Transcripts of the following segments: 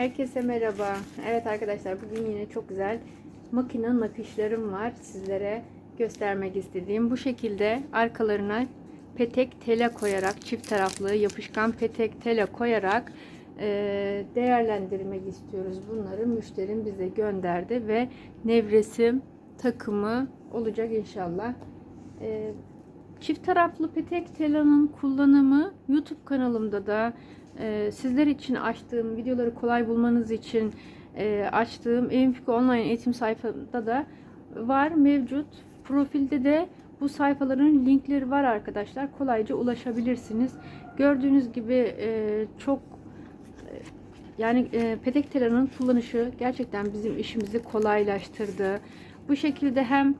Herkese merhaba. Evet arkadaşlar bugün yine çok güzel makine nakışlarım var sizlere göstermek istediğim. Bu şekilde arkalarına petek tele koyarak çift taraflı yapışkan petek tele koyarak e, değerlendirmek istiyoruz. Bunları müşterim bize gönderdi ve nevresim takımı olacak inşallah. E, Çift taraflı petek telanın kullanımı YouTube kanalımda da e, sizler için açtığım videoları kolay bulmanız için e, açtığım Evimfiko online eğitim sayfamda da var mevcut. Profilde de bu sayfaların linkleri var arkadaşlar. Kolayca ulaşabilirsiniz. Gördüğünüz gibi e, çok e, yani e, petek telanın kullanışı gerçekten bizim işimizi kolaylaştırdı. Bu şekilde hem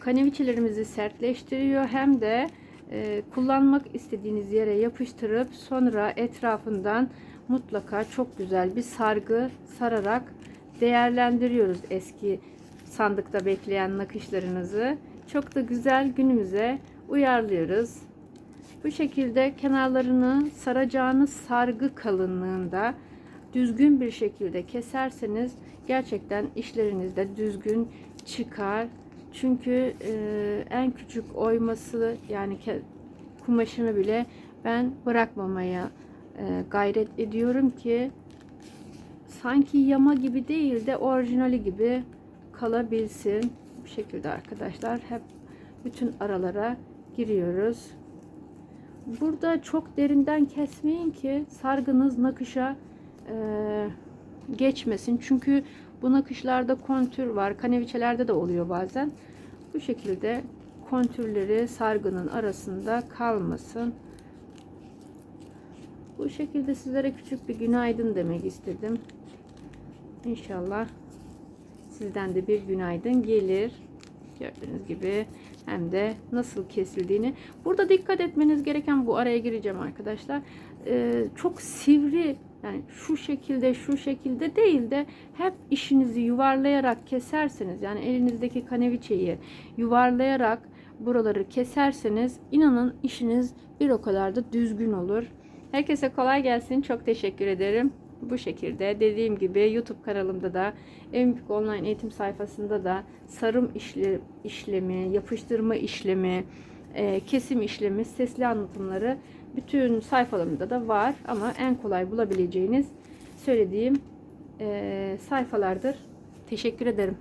kaneviçelerimizi sertleştiriyor hem de e, kullanmak istediğiniz yere yapıştırıp sonra etrafından mutlaka çok güzel bir sargı sararak değerlendiriyoruz eski sandıkta bekleyen nakışlarınızı. Çok da güzel günümüze uyarlıyoruz. Bu şekilde kenarlarını saracağınız sargı kalınlığında düzgün bir şekilde keserseniz gerçekten işlerinizde düzgün çıkar. Çünkü e, en küçük oyması yani kumaşını bile ben bırakmamaya e, gayret ediyorum ki sanki yama gibi değil de orijinali gibi kalabilsin. Bu şekilde arkadaşlar hep bütün aralara giriyoruz. Burada çok derinden kesmeyin ki sargınız nakışa e, geçmesin. Çünkü bu nakışlarda kontür var. Kaneviçelerde de oluyor bazen. Bu şekilde kontürleri sargının arasında kalmasın. Bu şekilde sizlere küçük bir günaydın demek istedim. İnşallah sizden de bir günaydın gelir. Gördüğünüz gibi hem de nasıl kesildiğini. Burada dikkat etmeniz gereken bu araya gireceğim arkadaşlar. Ee, çok sivri yani şu şekilde şu şekilde değil de hep işinizi yuvarlayarak keserseniz yani elinizdeki kaneviçeyi yuvarlayarak buraları keserseniz inanın işiniz bir o kadar da düzgün olur. Herkese kolay gelsin. Çok teşekkür ederim. Bu şekilde dediğim gibi YouTube kanalımda da Evimpik Online eğitim sayfasında da sarım işle, işlemi, yapıştırma işlemi, e, kesim işlemi, sesli anlatımları bütün sayfalarımda da var ama en kolay bulabileceğiniz söylediğim e, sayfalardır. Teşekkür ederim.